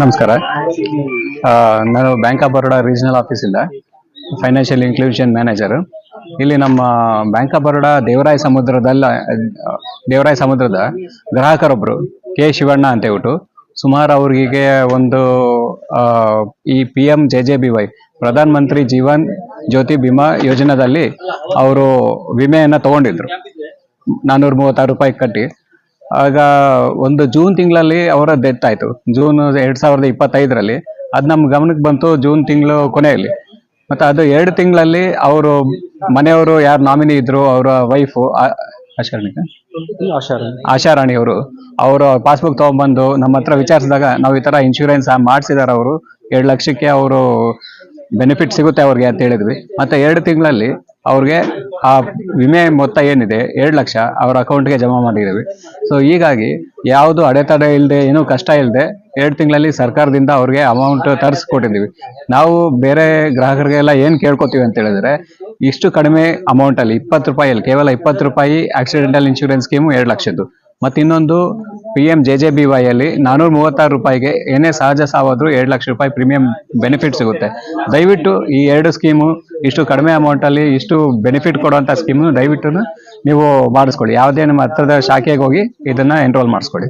ನಮಸ್ಕಾರ. ನಾನು bank of Baroda regional ಆಫೀಸಿಂದ ಫೈನಾನ್ಷಿಯಲ್ ಇನ್ಕ್ಲೂಷನ್ ಮ್ಯಾನೇಜರ್ ಇಲ್ಲಿ ನಮ್ಮ ಬ್ಯಾಂಕ್ ಆಫ್ ಬರೋಡಾ ದೇವರಾಯ ಸಮುದ್ರದಲ್ಲ, ದೇವರಾಯ ಸಮುದ್ರದ ಗ್ರಾಹಕರೊಬ್ಬರು ಕೆ ಶಿವಣ್ಣ ಅಂತ ಹೇಳ್ಬಿಟ್ಟು ಸುಮಾರು ಅವ್ರಿಗೆ ಒಂದು ಈ P M J J B Y Pradhan Mantri Jeevan Jyoti Bima ಯೋಜನಾದಲ್ಲಿ ಅವರು ವಿಮೆಯನ್ನು ತಗೊಂಡಿದ್ರು. ನಾನ್ನೂರ ಮೂವತ್ತಾರು ರೂಪಾಯಿ ಕಟ್ಟಿ. ಆಗ ಒಂದು ಜೂನ್ ತಿಂಗಳಲ್ಲಿ ಅವರ ಡೆತ್ ಆಯ್ತು. ಜೂನ್ ಎರಡ್ ಸಾವಿರದ ಇಪ್ಪತ್ತೈದರಲ್ಲಿ. ಅದು ನಮ್ಮ ಗಮನಕ್ಕೆ ಬಂತು ಜೂನ್ ತಿಂಗಳು ಕೊನೆಯಲ್ಲಿ. ಮತ್ತೆ ಅದು ಎರಡು ತಿಂಗಳಲ್ಲಿ ಅವರು ಮನೆಯವರು ಯಾರು ನಾಮಿನಿ ಇದ್ರು, ಅವರ ವೈಫು ಆಶಾರಾಣಿ ಆಶಾರಾಣಿ ಅವರು. ಅವರ ಪಾಸ್ಬುಕ್ ತಗೊಂಡ್ಬಂದು ನಮ್ಮ ಹತ್ರ ವಿಚಾರಿಸಿದಾಗ ನಾವು ಈ ತರ ಇನ್ಶೂರೆನ್ಸ್ ಮಾಡಿಸಿದಾರೆ ಅವರು. ಎರಡು ಲಕ್ಷಕ್ಕೆ ಅವರು ಬೆನಿಫಿಟ್ ಸಿಗುತ್ತೆ ಅವ್ರಿಗೆ ಅಂತ ಹೇಳಿದ್ವಿ. ಮತ್ತೆ ಎರಡು ತಿಂಗಳಲ್ಲಿ ಅವ್ರಿಗೆ ಆ ವಿಮೆ ಮೊತ್ತ ಏನಿದೆ ಎರಡು ಲಕ್ಷ ಅವರ ಅಕೌಂಟ್ಗೆ ಜಮಾ ಮಾಡಿದ್ದೀವಿ. ಸೊ ಹೀಗಾಗಿ ಯಾವುದು ಅಡೆತಡೆ ಇಲ್ಲದೆ ಏನೂ ಕಷ್ಟ ಇಲ್ಲದೆ ಎರಡು ತಿಂಗಳಲ್ಲಿ ಸರ್ಕಾರದಿಂದ ಅವ್ರಿಗೆ ಅಮೌಂಟ್ ತರಿಸ್ಕೊಟ್ಟಿದ್ದೀವಿ. ನಾವು ಬೇರೆ ಗ್ರಾಹಕರಿಗೆಲ್ಲ ಏನು ಕೇಳ್ಕೊತೀವಿ ಅಂತ ಹೇಳಿದ್ರೆ, ಇಷ್ಟು ಕಡಿಮೆ ಅಮೌಂಟಲ್ಲಿ ಇಪ್ಪತ್ತು ರೂಪಾಯಿಯಲ್ಲಿ ಕೇವಲ ಇಪ್ಪತ್ತು ರೂಪಾಯಿ ಆಕ್ಸಿಡೆಂಟಲ್ ಇನ್ಶೂರೆನ್ಸ್ ಸ್ಕೀಮು ಎರಡು ಲಕ್ಷದ್ದು. ಮತ್ತು ಇನ್ನೊಂದು P M J J B Y ಅಲ್ಲಿ ನಾನೂರ ಮೂವತ್ತಾರು ರೂಪಾಯಿಗೆ ಏನೇ ಸಹಜ ಸಾವಾದ್ರೂ ಎರಡು ಲಕ್ಷ ರೂಪಾಯಿ ಪ್ರೀಮಿಯಂ ಬೆನಿಫಿಟ್ ಸಿಗುತ್ತೆ. ದಯವಿಟ್ಟು ಈ ಎರಡು ಸ್ಕೀಮು ಇಷ್ಟು ಕಡಿಮೆ ಅಮೌಂಟಲ್ಲಿ ಇಷ್ಟು ಬೆನಿಫಿಟ್ ಕೊಡುವಂಥ ಸ್ಕೀಮು ದಯವಿಟ್ಟು ನೀವು ಮಾಡಿಸ್ಕೊಳ್ಳಿ. ಯಾವುದೇ ನಿಮ್ಮ ಹತ್ರದ ಶಾಖೆಗೆ ಹೋಗಿ ಇದನ್ನ ಎನ್ರೋಲ್ ಮಾಡಿಸ್ಕೊಳ್ಳಿ.